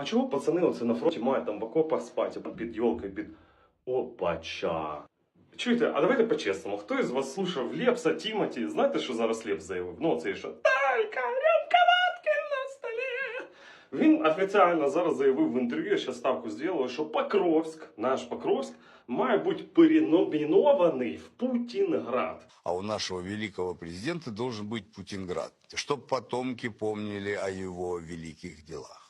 А чого пацани оце на фронті мають там в окопах спати, під йолкою, під опача. Чуєте, а давайте по-чесному, хто із вас слушав Лепса, Тімоті? Знаєте, що зараз Лепс заявив? Ну, це що? Талька, рюмка водки на столі. Він офіційно зараз заявив в інтерв'ю, я ще ставку зробив, що Покровськ, наш Покровськ, має бути переномінований в Путінград. А у нашего великого президента должен быть Путинград, чтобы потомки помнили о его великих делах.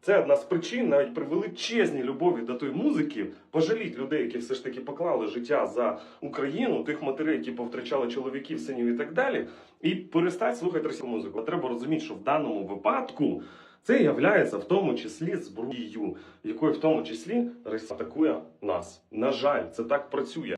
Це одна з причин, навіть при величезній любові до тої музики, пожаліть людей, які все ж таки поклали життя за Україну, тих матерей, які повтрачали чоловіків, синів і так далі, і перестать слухати російську музику. Треба розуміти, що в даному випадку це являється в тому числі зброєю, якою в тому числі Росія атакує нас. На жаль, це так працює.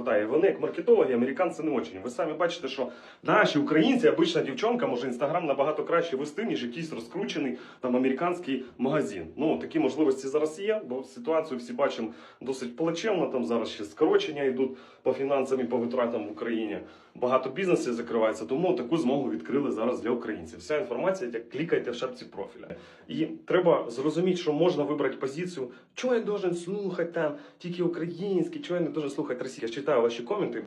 вистачає. Вони як маркетологи, американці не очень. Ви самі бачите, що наші українці, обична дівчонка, може інстаграм набагато краще вести, ніж якийсь розкручений там американський магазин. Ну такі можливості зараз є, бо ситуацію всі бачимо досить плачевно. Там зараз ще скорочення йдуть по фінансам і по витратам в Україні. Багато бізнесів закривається, тому таку змогу відкрили зараз для українців. Вся інформація, як клікайте в шапці профіля. І треба зрозуміти, що можна вибрати позицію, чого я должен слухати там тільки український, чого я не должен слухати російський. Читаю ваші коменти.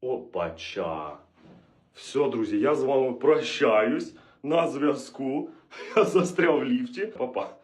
Опача. Все, друзі, я з вами прощаюсь на зв'язку. Я застряв в ліфті. Па-па.